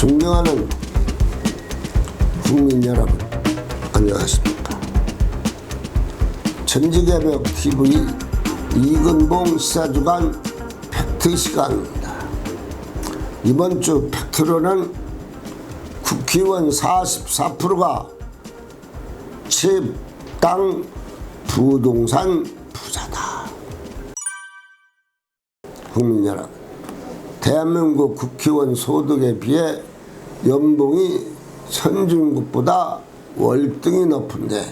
존경하는 국민 여러분, 안녕하십니까. 전지개벽 TV 이근봉 시사주간 팩트 시간입니다. 이번 주 팩트로는 국회의원 44%가 집, 땅, 부동산 부자다. 국민 여러분, 대한민국 국회의원 소득에 비해 연봉이 선진국보다 월등히 높은데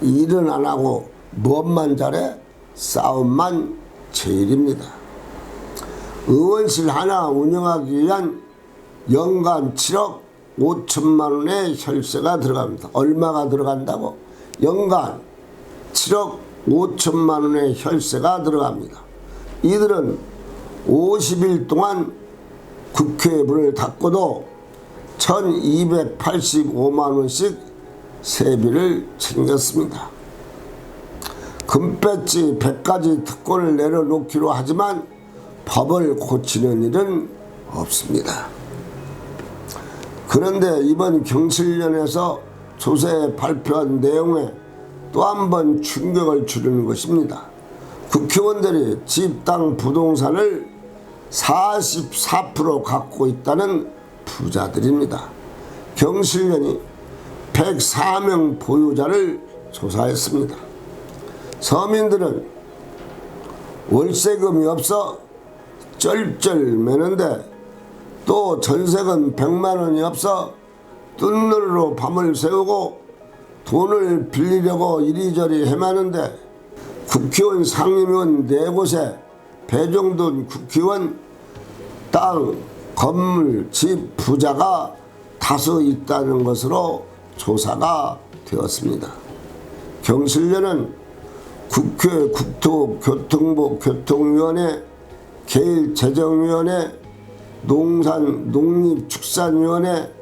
일은 안 하고 무엇만 잘해? 싸움만 제일입니다. 의원실 하나 운영하기 위한 연간 7억 5천만 원의 혈세가 들어갑니다. 얼마가 들어간다고? 연간 7억 5천만 원의 혈세가 들어갑니다. 이들은 50일 동안 국회 문을 닫고도 1285만 원씩 세비를 챙겼습니다. 금배지 100가지 특권을 내려놓기로 하지만 법을 고치는 일은 없습니다. 그런데 이번 경실련에서 조사에 발표한 내용에 또 한 번 충격을 주려는 것입니다. 국회의원들이 집, 땅, 부동산을 44% 갖고 있다는 부자들입니다. 경실련이 104명 보유자를 조사했습니다. 서민들은 월세금이 없어 쩔쩔 매는데 또 전세금 100만 원이 없어 뜬늘로 밤을 새우고 돈을 빌리려고 이리저리 헤매는데 국회의원 상임위원 네 곳에 배정된 국회의원 땅, 건물, 집, 부자가 다수 있다는 것으로 조사가 되었습니다. 경실련은 국회 국토 교통부 교통위원회, 개일재정위원회, 농산 농립축산위원회,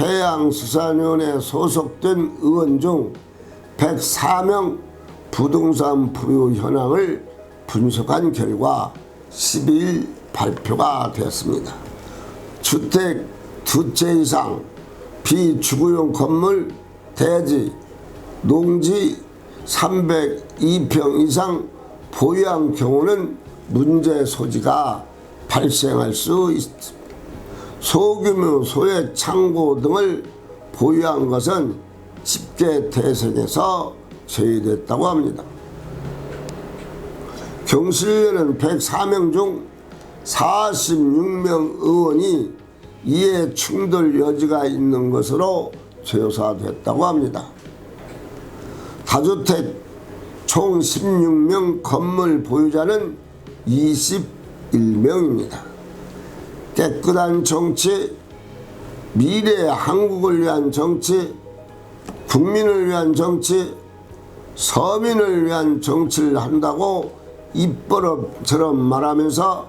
해양수산위원회 소속된 의원 중 104명 부동산 부유 현황을 분석한 결과 12일 발표가 되었습니다. 주택 두 채 이상 비주거용 건물 대지 농지 302평 이상 보유한 경우는 문제 소지가 발생할 수 있습니다. 소규모 소액 창고 등을 보유한 것은 집계 대상에서 제외됐다고 합니다. 경실련은 104명 중 46명 의원이 이해 충돌 여지가 있는 것으로 조사됐다고 합니다. 다주택 총 16명 건물 보유자는 21명입니다. 깨끗한 정치, 미래의 한국을 위한 정치, 국민을 위한 정치, 서민을 위한 정치를 한다고 입버릇처럼 말하면서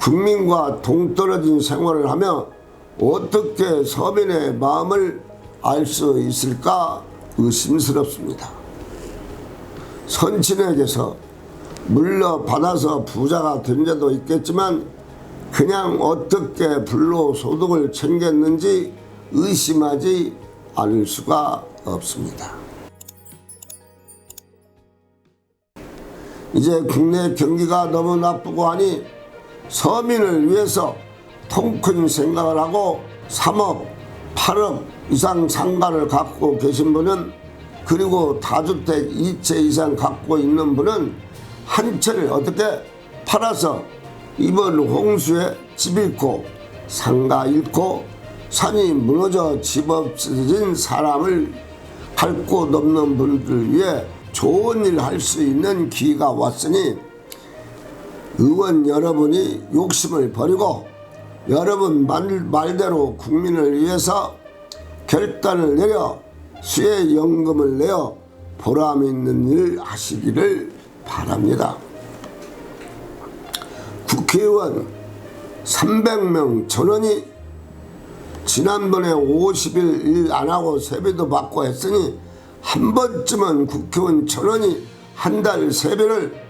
국민과 동떨어진 생활을 하며 어떻게 서민의 마음을 알 수 있을까 의심스럽습니다. 선친에게서 물려받아서 부자가 된 데도 있겠지만 그냥 어떻게 불로 소득을 챙겼는지 의심하지 않을 수가 없습니다. 이제 국내 경기가 너무 나쁘고 하니 서민을 위해서 통큰 생각을 하고 3억, 8억 이상 상가를 갖고 계신 분은 그리고 다주택 2채 이상 갖고 있는 분은 한 채를 어떻게 팔아서 이번 홍수에 집 잃고 상가 잃고 산이 무너져 집 없어진 사람을 밟고 넘는 분들을 위해 좋은 일 할 수 있는 기회가 왔으니 의원 여러분이 욕심을 버리고 여러분 말, 말대로 국민을 위해서 결단을 내려 수혜연금을 내어 보람 있는 일 하시기를 바랍니다. 국회의원 300명 전원이 지난번에 50일 일 안 하고 세배도 받고 했으니 한 번쯤은 국회의원 전원이 한 달 세배를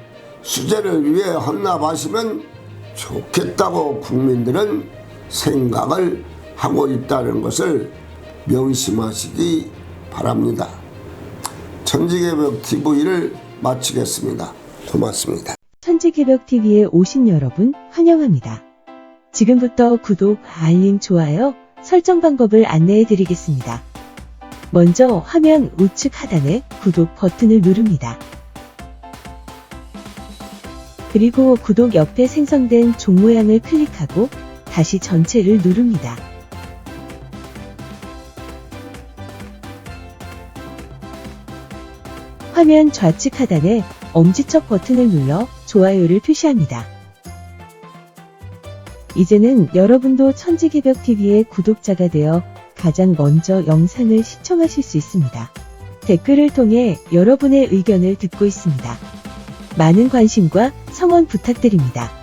수재를 위해 헌납하시면 좋겠다고 국민들은 생각을 하고 있다는 것을 명심하시기 바랍니다. 천지개벽 TV를 마치겠습니다. 고맙습니다. 천지개벽TV에 오신 여러분 환영합니다. 지금부터 구독, 알림, 좋아요, 설정 방법을 안내해 드리겠습니다. 먼저 화면 우측 하단에 구독 버튼을 누릅니다. 그리고 구독 옆에 생성된 종 모양을 클릭하고 다시 전체를 누릅니다. 화면 좌측 하단에 엄지척 버튼을 눌러 좋아요를 표시합니다. 이제는 여러분도 천지개벽TV의 구독자가 되어 가장 먼저 영상을 시청하실 수 있습니다. 댓글을 통해 여러분의 의견을 듣고 있습니다. 많은 관심과 성원 부탁드립니다.